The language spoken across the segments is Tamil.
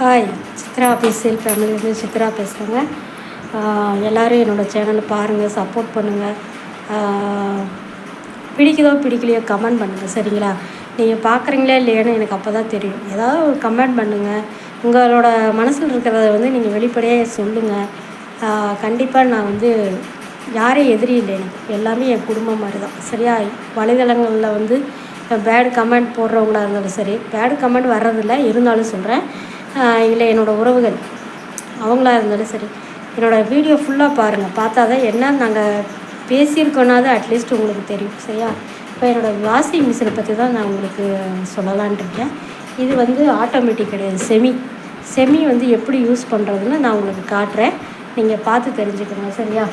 ஹாய் சித்ரா ஆஃபீஸியல் ஃபேமிலியிலேருந்து சித்ரா பேசுகிறேங்க எல்லோரும் என்னோடய சேனலை பாருங்கள் சப்போர்ட் பண்ணுங்கள் பிடிக்குதோ பிடிக்கலையோ கமெண்ட் பண்ணுங்கள் சரிங்களா? நீங்கள் பார்க்குறீங்களா இல்லையான்னு எனக்கு அப்போ தான் தெரியும். ஏதாவது ஒரு கமெண்ட் பண்ணுங்கள் உங்களோட மனசில் இருக்கிறத வந்து நீங்கள் வெளிப்படையாக சொல்லுங்கள் கண்டிப்பாக நான் வந்து யாரையும் எதிரி இல்லை எனக்கு. எல்லாமே என் குடும்பம் மாதிரி தான் சரியா? வலைதளங்களில் வந்து பேடு கமெண்ட் போடுறவங்களா இருந்தாலும் சரி பேடு கமெண்ட் வர்றதில்ல. இருந்தாலும் சொல்கிறேன் இல்லை என்னோடய உறவுகள். அவங்களா இருந்தாலும் சரி. என்னோடய வீடியோ ஃபுல்லாக பாருங்கள் பார்த்தா தான் என்ன நாங்கள் பேசியிருக்கோனாவது அட்லீஸ்ட் உங்களுக்கு தெரியும். சரியா? இப்போ என்னோடய வாஷிங் மிஷினை பற்றி தான் நான் உங்களுக்கு சொல்லலான்ருக்கேன் இது வந்து ஆட்டோமேட்டிக் கிடையாது. செமி செமி வந்து எப்படி யூஸ் பண்ணுறதுன்னு நான் உங்களுக்கு காட்டுறேன். நீங்கள் பார்த்து தெரிஞ்சுக்கணும் சரியா?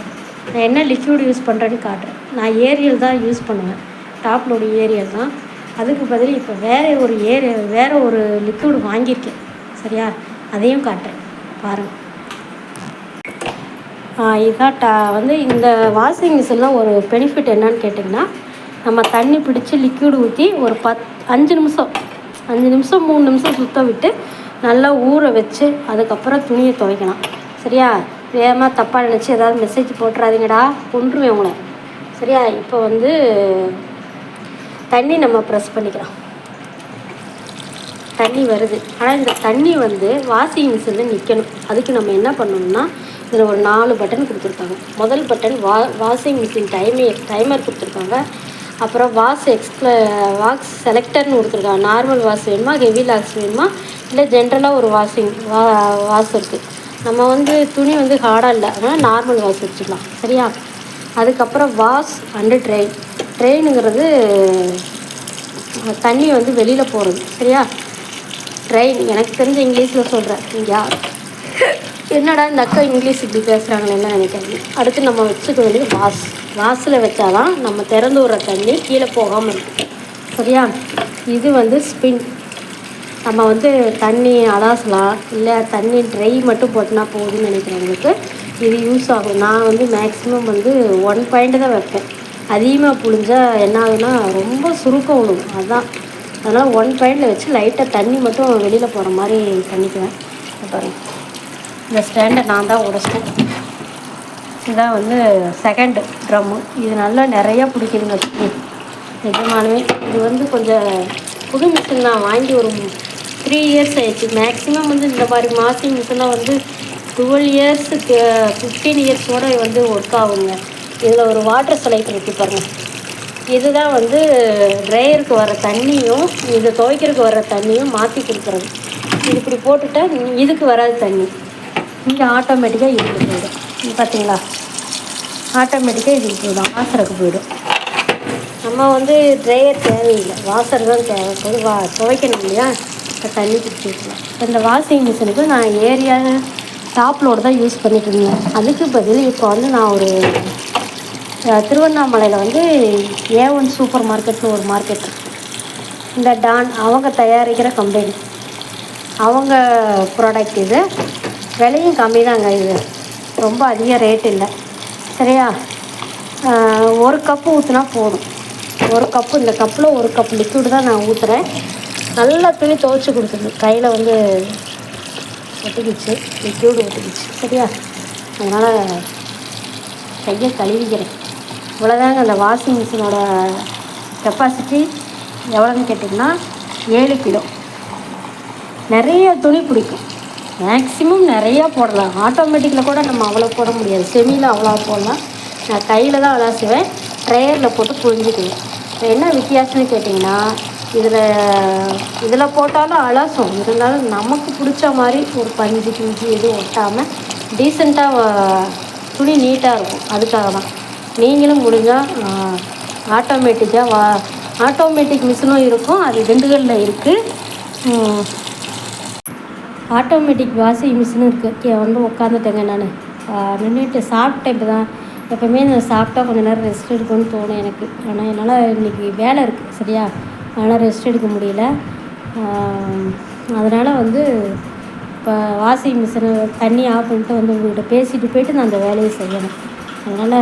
நான் என்ன லிக்யூட் யூஸ் பண்ணுறேன்னு காட்டுறேன். நான் ஏரியல் தான் யூஸ் பண்ணுவேன். டாப்லோட ஏரியல் தான் அதுக்கு பதில் இப்போ வேறு ஒரு ஏரிய வேறு ஒரு லிக்யூடு வாங்கியிருக்கேன். சரியா? அதையும் காட்டுறேன். பாருங்கள் இதுதான் டா வந்து இந்த வாஷிங் மிஷினில் ஒரு பெனிஃபிட் என்னன்னு கேட்டிங்கன்னா நம்ம தண்ணி பிடிச்சி லிக்யூடு ஊற்றி ஒரு பத் அஞ்சு நிமிஷம் அஞ்சு நிமிஷம் மூணு நிமிஷம் சுத்த விட்டு நல்லா ஊற வச்சு அதுக்கப்புறம் துணியை துவைக்கலாம். சரியா? வேகமாக தப்பாக நினச்சி ஏதாவது மெசேஜ் போட்டுறாதீங்கடா கொண்டுருவேன் உங்களை. சரியா? இப்போ வந்து தண்ணி நம்ம ப்ரெஸ் பண்ணிக்கலாம். தண்ணி வருது. ஆனால் இந்த தண்ணி வந்து வாஷிங் மிஷினில் நிற்கணும் அதுக்கு நம்ம என்ன பண்ணணும்னா இதில் ஒரு நாலு பட்டன் கொடுத்துருக்காங்க. முதல் பட்டன் வா வாஷிங் மிஷின் டைமே டைமர் கொடுத்துருக்காங்க. அப்புறம் வாஷ் எக்ஸ்ப்ள வாஷ் செலக்டர்னு கொடுத்துருக்காங்க. நார்மல் வாஷ் வேணுமா ஹெவி லாக்ஸ் வேணுமா இல்லை ஜென்ரலாக ஒரு வாஷிங் வா வாஷ் இருக்குது நம்ம வந்து துணி வந்து ஹார்டாக இல்லை. அதனால் நார்மல் வாஷ் வச்சுக்கலாம். சரியா? அதுக்கப்புறம் வாஷ் அண்டு ட்ரெயின். ட்ரெயினுங்கிறது தண்ணி வந்து வெளியில் போகிறது சரியா? ட்ரெயின் எனக்கு தெரிஞ்ச இங்கிலீஷில் சொல்கிறேன் யார்? என்னடா இந்த அக்கா இங்கிலீஷ் இப்படி பேசுகிறாங்களேன்னு நினைக்காது அடுத்து நம்ம வச்சுக்க வேண்டியது வாஸ். வாஸில் வச்சாதான் நம்ம திறந்து விடுற தண்ணி கீழே போகாமல் இருக்கும் சரியா? இது வந்து ஸ்பின் நம்ம வந்து தண்ணி அலாசலாம் இல்லை தண்ணி ட்ரை மட்டும் போட்டுனா போதும்னு நினைக்கிறவங்களுக்கு இது யூஸ் ஆகும். நான் வந்து மேக்ஸிமம் வந்து ஒன் பாயிண்ட் தான் வைப்பேன். அதிகமாக புழிஞ்சால் என்ன ஆகுதுன்னா ரொம்ப சுருக்கம் விடும். அதுதான் அதனால் ஒன் பாயிண்டில் வச்சு லைட்டாக தண்ணி மட்டும் வெளியில் போகிற மாதிரி பண்ணிக்குவேன். பாருங்கள் இந்த ஸ்டாண்டை நான் தான் உடச்சிட்டேன். இதுதான் வந்து செகண்டு ட்ரம்மு இது நல்லா நிறையா பிடிக்குதுங்க. நிஜமானவே இது வந்து கொஞ்சம் புது மிஷின் நான் வாங்கி ஒரு த்ரீ இயர்ஸ் ஆயிடுச்சு. மேக்ஸிமம் வந்து இந்த மாதிரி வாஷிங் மிஷினாக வந்து டுவெல் இயர்ஸுக்கு ஃபிஃப்டீன் இயர்ஸோடு வந்து ஒர்க் ஆகுங்க இதில் ஒரு வாட்டர் செலைட்டர் இருக்குது பாருங்கள் இதுதான் வந்து ட்ரையருக்கு வர தண்ணியும் இது துவைக்கிறதுக்கு வர தண்ணியும் மாற்றி கொடுக்குறது. இது இப்படி போட்டுட்டா இதுக்கு வராது தண்ணி. இங்கே ஆட்டோமேட்டிக்காக இதுக்கு போயிடும். பார்த்தீங்களா ஆட்டோமேட்டிக்காக இதுக்கு போயிடும். வாசருக்கு போயிடும். நம்ம வந்து ட்ரையர் தேவையில்லை. வாசர் தான் தேவைப்படும் வா துவைக்கணும் இல்லையா? இப்போ தண்ணி பிடிச்சி வைக்கலாம் இந்த வாஷிங் மிஷினுக்கு நான் ஏரியா டாப் லோடு தான் யூஸ் பண்ணிட்டு இருந்தேன். அதுக்கு பதில் இப்போ வந்து நான் ஒரு திருவண்ணாமலையில் வந்து ஏ ஒன் சூப்பர் மார்க்கெட்னு ஒரு மார்க்கெட். இருக்குது இந்த டான் அவங்க தயாரிக்கிற கம்பெனி அவங்க ப்ராடக்ட் இது. விலையும் கம்மி தாங்க இது. ரொம்ப அதிக ரேட் இல்லை. சரியா? ஒரு கப்பு ஊற்றினா போதும். ஒரு கப்பு இந்த கப்பில் ஒரு கப் லிக்விட் தான் நான் ஊற்றுறேன் நல்லா துணி துவைச்சி கொடுத்துருது கையில் வந்து ஒட்டிக்கிச்சு. லிக்யூடு ஒட்டிக்கிச்சு. சரியா? அதனால் கையை கழுவிக்கிறேன். இவ்வளோதாங்க அந்த வாஷிங் மிஷினோட கெப்பாசிட்டி எவ்வளோன்னு கேட்டிங்கன்னா ஏழு கிலோ. நிறைய துணி பிடிக்கும். மேக்ஸிமம் நிறையா போடலாம். ஆட்டோமேட்டிக்கில் கூட நம்ம அவ்வளோ போட முடியாது. செமியில் அவ்வளோ போடலாம். நான் கையில் தான் அலாசுவேன் ட்ரையரில் போட்டு புரிஞ்சுக்குவேன் இப்போ என்ன வித்தியாசம்னு கேட்டிங்கன்னா இதில் இதில் போட்டாலும் அலசும். இருந்தாலும் நமக்கு பிடிச்ச மாதிரி ஒரு பஞ்சு கிஞ்சி எதுவும் ஒட்டாமல் டீசெண்டாக துணி நீட்டாக இருக்கும். அதுக்காக தான் நீங்களும் முடிஞ்சால் ஆட்டோமேட்டிக்காக வா ஆட்டோமேட்டிக் மிஷினும் இருக்கும். அது திண்டுக்கல்லில் இருக்குது ஆட்டோமேட்டிக் வாஷிங் மிஷினும் இருக்குது வந்து உட்காந்துட்டேங்க நான். நின்றுட்டு சாப்பிட்டேன் இப்போ தான் எப்போவுமே நான் சாப்பிட்டா கொஞ்சம் நேரம் ரெஸ்ட் எடுக்கணும்னு தோணும் எனக்கு. ஆனால் என்னால் இன்றைக்கி வேலை இருக்குது சரியா? அதனால் ரெஸ்ட் எடுக்க முடியல. அதனால் வந்து இப்போ வாஷிங் மிஷினை தண்ணி ஆஃப் பண்ணிட்டு வந்து உங்கள்கிட்ட பேசிட்டு போயிட்டு நான் அந்த வேலையை செய்யணும். அதனால்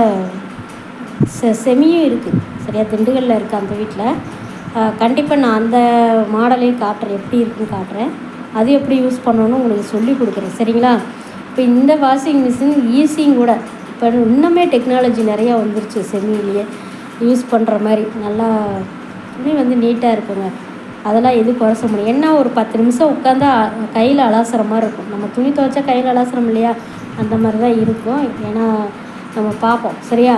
செ செமியும் இருக்குது சரியா? திண்டுக்கல்லில் இருக்குது அந்த வீட்டில் கண்டிப்பாக நான் அந்த மாடலையும் காட்டுறேன். எப்படி இருக்குன்னு காட்டுறேன். அது எப்படி யூஸ் பண்ணணும்னு உங்களுக்கு சொல்லி கொடுக்குறேன். சரிங்களா? இப்போ இந்த வாஷிங் மிஷின் ஈஸியும் கூட. இப்போ இன்னுமே டெக்னாலஜி நிறையா வந்துருச்சு செமிலேயே யூஸ் பண்ணுற மாதிரி. நல்லா துணி வந்து நீட்டாக இருக்குங்க. அதெல்லாம் எது குறைச்ச முடியும் என்ன ஒரு பத்து நிமிஷம் உட்காந்தா கையில் அலாசுற மாதிரி இருக்கும். நம்ம துணி துவைச்சா கையில் அலாசுறோம் இல்லையா? அந்த மாதிரி தான் இருக்கும். ஏன்னா நம்ம பார்ப்போம். சரியா?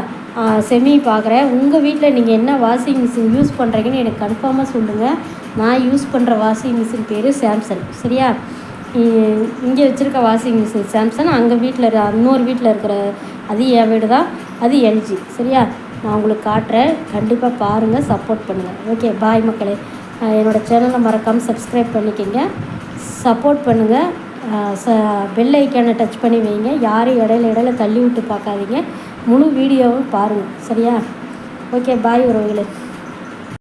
செமி பார்க்குறேன். உங்கள் வீட்டில் நீங்கள் என்ன வாஷிங் மிஷின் யூஸ் பண்ணுறீங்கன்னு எனக்கு கன்ஃபார்மாக சொல்லுங்கள் நான் யூஸ் பண்ணுற வாஷிங் மிஷின் பேர் சாம்சங். சரியா? இங்கே வச்சுருக்க வாஷிங் மிஷின் சாம்சங். அங்கே வீட்டில் இன்னொரு வீட்டில் இருக்கிற அது என் வீடு தான் அது எல்ஜி. சரியா? நான் உங்களுக்கு காட்டுறேன். கண்டிப்பாக பாருங்கள் சப்போர்ட் பண்ணுங்கள் ஓகே பாய் மக்களே. என்னோடய சேனலை மறக்காமல் சப்ஸ்கிரைப் பண்ணிக்கோங்க. சப்போர்ட் பண்ணுங்கள் ச பெல் ஐக்கானை டச் பண்ணி வைங்க. யாரும் இடையில இடையில தள்ளி விட்டு பார்க்காதீங்க. முழு வீடியோவும் பாருங்கள் சரியா? ஓகே பாய் உறவுகளே.